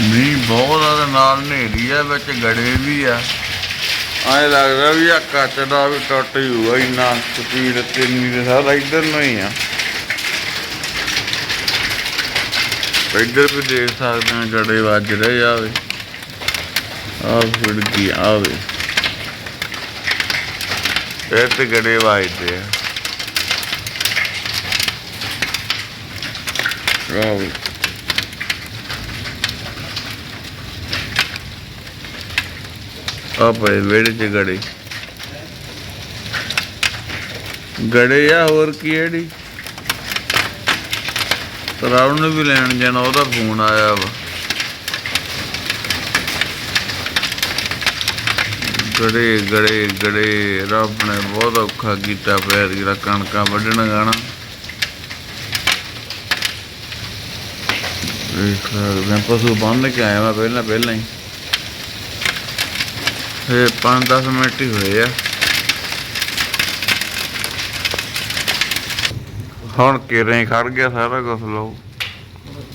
ਨਹੀਂ ਬਹੁਤ ਜ਼ਿਆਦਾ ਨਾਲ ਹਨੇਰੀ ਆ, ਵਿੱਚ ਗੜੇ ਵੀ ਆ। ਐਂ ਲੱਗਦਾ ਵੀ ਆ ਕੱਚ ਦਾ ਵੀ ਟੁੱਟ ਜੂਗਾ ਇੰਨਾ ਸਪੀਡ ਤੇਨੀ ਦੇ ਸਾਰਾ ਇੱਧਰ ਨੂੰ ਹੀ ਆ। ਇੱਧਰ ਵੀ ਦੇਖ ਸਕਦੇ ਆ, ਗੜੇ ਵੱਜ ਰਹੇ ਆਵੇ ਆ ਫਿਰ ਕੀ ਆਵੇ ਇਹ ਤੇ ਗੜੇ ਵੱਜਦੇ ਆ। ਆਵੇ ਆ ਪਏ ਵਿਹੜੇ ਚ ਗੜੇ। ਗੜੇ ਆ ਹੋਰ ਕੀ ਹੈ ਡੀ ਨੂੰ ਵੀ ਲੈਣ ਜਾਣਾ ਉਹਦਾ ਫੋਨ ਆਇਆ ਵਾ। ਗੜੇ ਗੜੇ ਗੜੇ ਰੱਬ ਨੇ ਬਹੁਤ ਔਖਾ ਕੀਤਾ ਪੈਰ ਜਿਹੜਾ ਕਣਕਾਂ ਵੱਢਣ ਗਾਣਾ ਵੇਖ ਸਕਦੇ ਹਾਂ, ਪਸ਼ੂ ਬੰਨ ਕੇ ਆਇਆ ਮੈਂ ਪਹਿਲਾਂ ਪਹਿਲਾਂ ਹੀ। ਇਹ 5-10 ਮਿੰਟ ਹੀ ਹੋਏ ਆ। ਹੁਣ ਕਿਰੇ ਹੀ ਖੜ ਗਿਆ ਸਾਰਾ ਕੁਝ ਲਓ।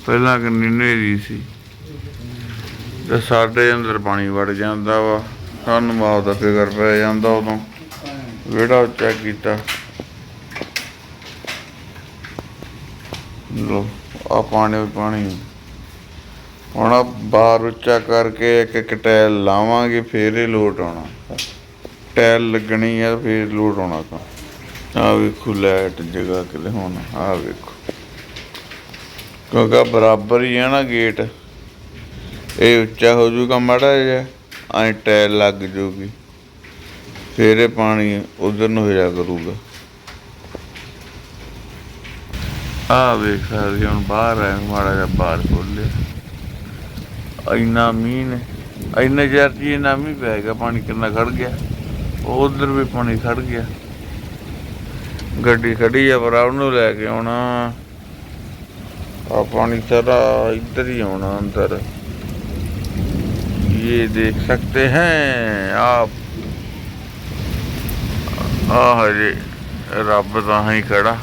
ਪਹਿਲਾਂ ਕਿੰਨੀ ਨੇਰੀ ਸੀ। ਤੇ ਸਾਡੇ ਅੰਦਰ ਪਾਣੀ ਵੜ ਜਾਂਦਾ ਵਾ। ਸਾਨੂੰ ਮਾਂ ਦਾ ਫਿਕਰ ਪੈ ਜਾਂਦਾ ਉਦੋਂ। ਵਿਹੜਾ ਚੈੱਕ ਕੀਤਾ। ਲੋ ਆ ਪਾਣੀ ਪਾਣੀ। ਹੁਣ ਆਹ ਬਾਹਰ ਉੱਚਾ ਕਰਕੇ ਇੱਕ ਇੱਕ ਟਾਇਲ ਲਾਵਾਂਗੇ, ਫੇਰ ਇਹ ਲੋਟ ਆਉਣਾ। ਟਾਇਲ ਲੱਗਣੀ ਆ, ਫੇਰ ਲੋਟ ਆਉਣਾ ਤਾਂ। ਆ ਵੇਖੋ ਲਾਈਟ ਜਗ੍ਹਾ ਕਿਤੇ ਹੁਣ ਆ ਵੇਖੋ। ਕਿਉਂਕਿ ਬਰਾਬਰ ਹੀ ਆ ਨਾ ਗੇਟ। ਇਹ ਉੱਚਾ ਹੋ ਜਾਊਗਾ ਮਾੜਾ ਜਿਹਾ, ਐ ਟਾਇਲ ਲੱਗ ਜਾਊਗੀ। ਫੇਰ ਇਹ ਪਾਣੀ ਉਧਰ ਨੂੰ ਹੋਇਆ ਕਰੂਗਾ। ਆ ਵੇਖ ਸਕਦੇ ਹੁਣ ਬਾਹਰ ਆ ਮਾੜਾ ਜਿਹਾ ਬਾਹਰ ਖੋਲਿਆ ਇੰਨਾ ਮੀਂਹ ਨੇ ਇੰਨੇ ਚਿਰ 'ਚ ਹੀ ਇੰਨਾ ਮੀਂਹ ਪੈ ਗਿਆ ਪਾਣੀ ਕਿੰਨਾ ਖੜ ਗਿਆ ਉਧਰ ਵੀ ਪਾਣੀ ਖੜ ਗਿਆ ਗੱਡੀ ਖੜੀ ਆ ਪਰ ਉਹਨੂੰ ਲੈ ਕੇ ਆਉਣਾ ਆ ਪਾਣੀ ਸਾਰਾ ਇੱਧਰ ਹੀ ਆਉਣਾ ਅੰਦਰ ये देख सकते हैं आप ਆ ਹਜੇ ਰੱਬ ਤਾਂ ਹੀ ਖੜਾ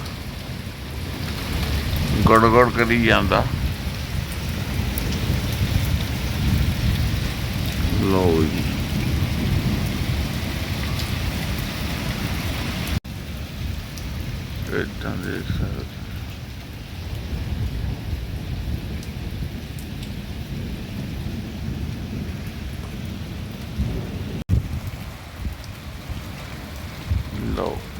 ਗੜ ਗੜ ਕਰੀ ਜਾਂਦਾ load. Right on the side. Low.